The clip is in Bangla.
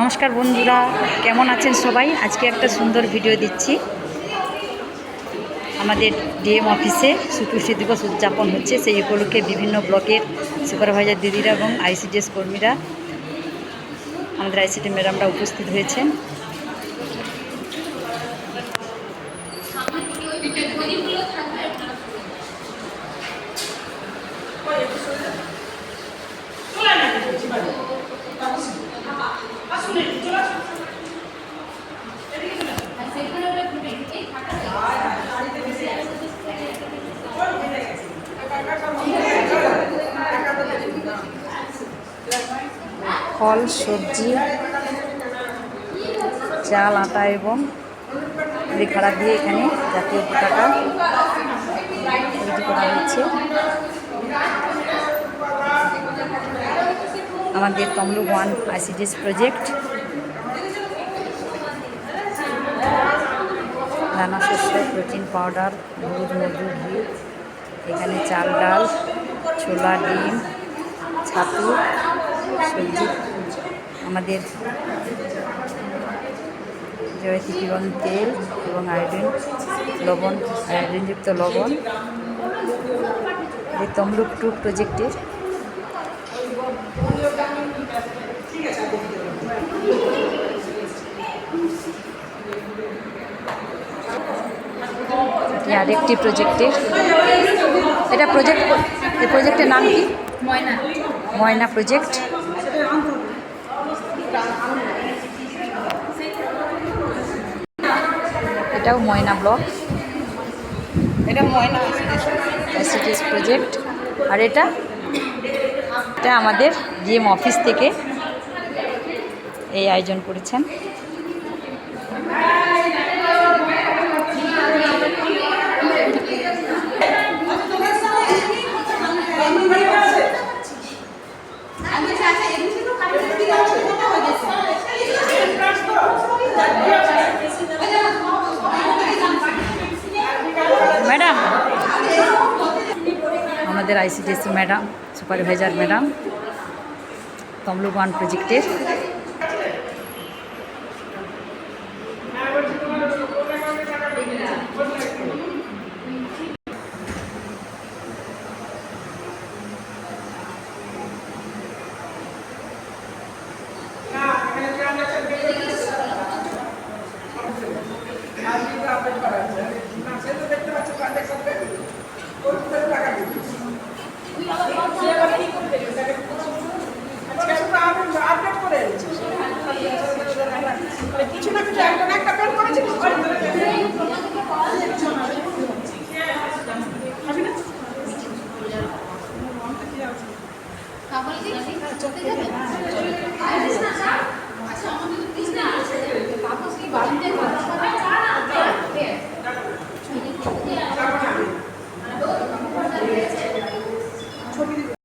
নমস্কার বন্ধুরা, কেমন আছেন সবাই? আজকে একটা সুন্দর ভিডিও দিচ্ছি। আমাদের ডিএম অফিসে সুপুষ্টি দিবস উদযাপন হচ্ছে। সেই উপলক্ষে বিভিন্ন ব্লকের সুপারভাইজার দিদিরা এবং আইসিডিএস কর্মীরা, আমাদের আইসিডি ম্যাডামরা উপস্থিত হয়েছেন। ফল, সবজি, চাল, আটা এবং লেখাড়া দিয়ে এখানে জাতীয় পতাকা তৈরি করা হচ্ছে আমাদের তমলুক ওয়ান আইসিডিএস প্রজেক্ট। দানা শস্য, প্রোটিন পাউডার, দুধ, মধু, ঘি, এখানে চাল, ডাল, ছোলা, ডিম, ছাতু সবজি আমাদের জয়তী কিরণ তেল এবং আয়োডিন লবণ আয়োডিনযুক্ত লবণ। এই তমলুক টু প্রজেক্টের। আরেকটি প্রজেক্টের। এটা প্রজেক্ট এই প্রজেক্টের নাম কি? ময়না। ময়না প্রজেক্ট। এটাও ময়না ব্লক। এটা ময়না সিটিস প্রজেক্ট আর এটা এটা আমাদের ডিএম অফিস থেকে এই আয়োজন করেছেন ম্যাডাম আমাদের ICDS madam supervisor madam Tamluk one প্রজেক্টের কিছু না কিছু একটা না একটা পেন করেছি আচ্ছা আমাদের তো